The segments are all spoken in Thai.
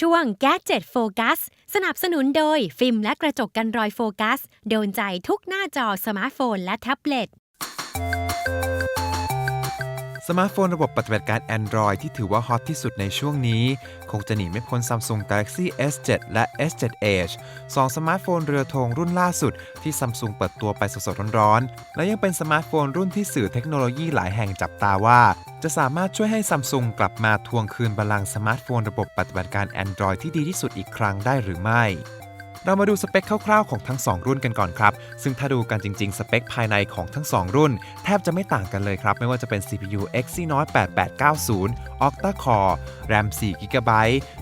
ช่วง Gadget Focus สนับสนุนโดย ฟิล์มและกระจกกันรอยโฟกัส โดนใจทุกหน้าจอสมาร์ทโฟนและแท็บเล็ต มาร์ทโฟนระบบปฏิบัติการ Android ที่ถือว่าฮอตที่สุดในช่วงนี้ คงจะหนีไม่พ้น Samsung Galaxy S7 และ S7 Edge สองสมาร์ทโฟนเรือธงรุ่นล่าสุดที่ Samsung เปิดตัวไปสดๆร้อนๆ และยังเป็นสมาร์ทโฟนรุ่นที่สื่อเทคโนโลยีหลายแห่งจับตาว่า จะสามารถช่วยให้ Samsung กลับมาทวงคืนบัลลังสมาร์ทโฟนระบบปฏิบัติการ Android ที่ดีที่สุดอีกครั้งได้หรือไม่ เรามาดูสเปคคร่าวๆของทั้ง 2 รุ่นกันก่อนครับ ซึ่งถ้าดูกันจริงๆ สเปคภายในของทั้ง 2 รุ่น แทบจะไม่ต่างกันเลยครับ ไม่ว่าจะเป็น CPU Exynos 8890 Octa Core RAM 4 GB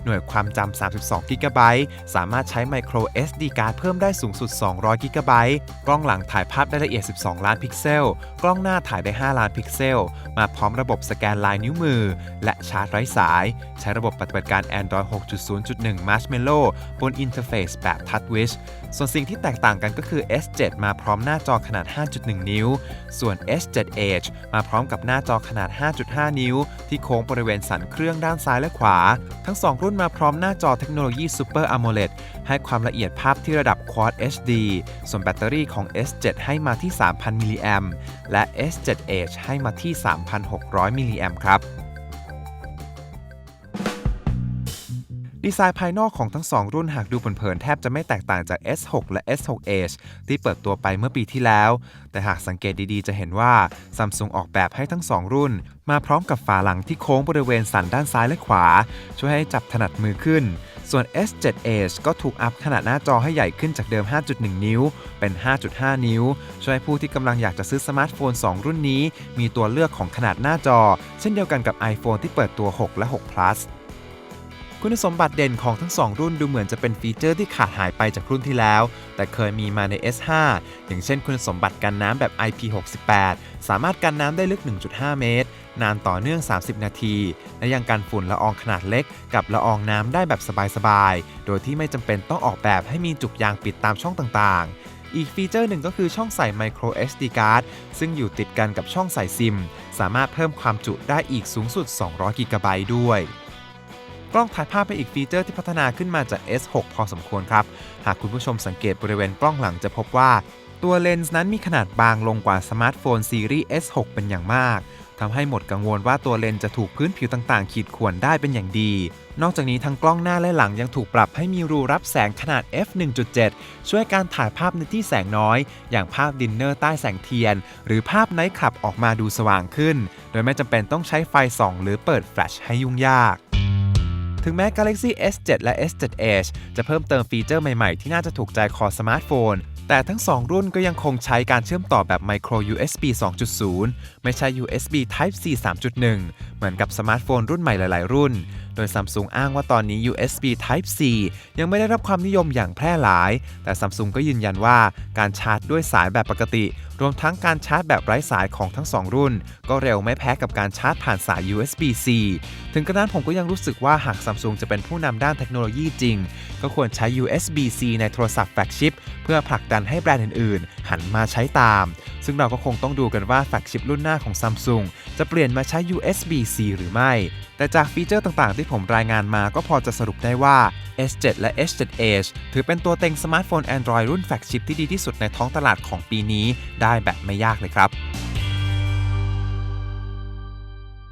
หน่วยความจำ32 GB สามารถใช้ Micro SD card เพิ่มได้สูงสุด 200 GB กล้องหลังถ่ายภาพได้ละเอียด 12 ล้านพิกเซล กล้องหน้าถ่ายได้ 5 ล้านพิกเซล มาพร้อมระบบสแกนลายนิ้วมือ และชาร์จไร้สาย ใช้ระบบปฏิบัติการ Android 6.0.1 Marshmallow บนอินเทอร์เฟซแบบ TouchWiz ส่วนสิ่งที่แตกต่างกันก็คือ S7 มาพร้อมหน้าจอขนาด 5.1 นิ้ว ส่วน S7 Edge มาพร้อมกับหน้าจอขนาด 5.5 นิ้ว ที่โค้งบริเวณสันเครื่องด้านซ้ายและขวา ทั้ง 2 รุ่นมาพร้อมหน้าจอเทคโนโลยี Super AMOLED ให้ความละเอียดภาพที่ระดับ Quad HD ส่วนแบตเตอรี่ของ S7 ให้มาที่ 3,000 มิลลิแอมและ S7 Edge ให้มาที่ 3,600 มิลลิแอมครับ ดีไซน์ภายนอกของทั้ง 2 รุ่นหากดูเผินๆแทบจะไม่แตกต่างจาก S6 และ S6 Edge ที่เปิดตัวไปเมื่อปีที่แล้ว แต่หากสังเกตดีๆ จะเห็นว่า Samsung ออกแบบให้ทั้ง 2 รุ่น มาพร้อมกับฝาหลังที่โค้งบริเวณสันด้านซ้ายและขวา ช่วยให้จับถนัดมือขึ้น ส่วน S7 Edge ก็ถูกอัพขนาดหน้าจอให้ใหญ่ขึ้นจากเดิม 5.1 นิ้ว เป็น 5.5 นิ้ว ช่วยให้ผู้ที่กำลังอยากจะซื้อสมาร์ทโฟน 2 รุ่นนี้ มีตัวเลือกของขนาดหน้าจอ เช่นเดียวกันกับ iPhone ที่เปิดตัว 6 และ 6 plus คุณสมบัติเด่นของทั้ง 2 รุ่นดูเหมือนจะเป็นฟีเจอร์ที่ขาดหายไปจากรุ่นที่แล้ว แต่เคยมีมาใน S5 อย่างเช่นคุณสมบัติกันน้ำแบบ IP68 สามารถกันน้ำได้ลึก 1.5 เมตร นานต่อเนื่อง 30 นาที และยังกันฝุ่นละอองขนาดเล็ก กับละอองน้ำได้แบบสบายๆ โดยที่ไม่จำเป็นต้องออกแบบให้มีจุกยางปิดตามช่องต่างๆอีกฟีเจอร์หนึ่งก็คือช่องใส่ Micro SD card ซึ่งอยู่ติดกันกับช่องใส่ซิม สามารถเพิ่มความจุได้อีกสูงสุด 200 GB ด้วย กล้องถ่ายภาพเป็นอีกฟีเจอร์ที่พัฒนาขึ้นมาจาก S6 พอสมควรครับ หากคุณผู้ชมสังเกตบริเวณกล้องหลังจะพบว่า ตัวเลนส์นั้นมีขนาดบางลงกว่าสมาร์ทโฟนซีรีส์ S6 เป็นอย่างมากทำให้หมดกังวลว่าตัวเลนส์จะถูกพื้นผิวต่างๆ ขีดข่วนได้เป็นอย่างดี นอกจากนี้ทั้งกล้องหน้าและหลังยังถูกปรับให้มีรูรับแสงขนาด f1.7 ช่วยการถ่ายภาพในที่แสงน้อย อย่างภาพดินเนอร์ใต้แสงเทียน หรือภาพไนท์คลับออกมาดูสว่างขึ้น โดยไม่จำเป็นต้องใช้ไฟส่อง หรือเปิดแฟลชให้ยุ่งยาก ถึงแม้ Galaxy S7 และ S7 Edge จะเพิ่มเติมฟีเจอร์ใหม่ๆ ที่น่าจะถูกใจคอสมาร์ทโฟน แต่ทั้ง 2 รุ่นก็ยังคงใช้การเชื่อมต่อแบบ Micro USB 2.0 ไม่ใช่ USB Type C 3.1 เหมือนกับสมาร์ทโฟนรุ่นใหม่หลายๆ รุ่น โดย Samsung อ้างว่าตอนนี้ USB Type C ยังไม่ได้รับความนิยมอย่างแพร่หลาย แต่ Samsung ก็ยืนยันว่าการชาร์จด้วยสายแบบปกติ รวมทั้งการชาร์จแบบไร้สายของทั้ง 2 รุ่น ก็เร็วไม่แพ้กับการชาร์จผ่านสาย USB-C ถึงกระนั้นผมก็ยังรู้สึกว่าหาก Samsung จะเป็นผู้นำด้านเทคโนโลยีจริง ก็ควรใช้ USB-C ในโทรศัพท์แฟลกชิปเพื่อผลักดันให้แบรนด์อื่นๆ หันมาใช้ตาม ซึ่งเราก็คงต้องดูกันว่าแฟลกชิปรุ่นหน้าของ Samsung จะเปลี่ยนมาใช้ USB-C หรือไม่ แต่จากฟีเจอร์ต่างๆ ที่ผมรายงานมาก็พอจะสรุปได้ว่า S7 และ S7 Edge ถือเป็นตัวเต็งสมาร์ทโฟน Android รุ่นแฟลกชิปที่ดีที่สุดในท้องตลาดของปีนี้ ได้แบบไม่ยากเลยครับ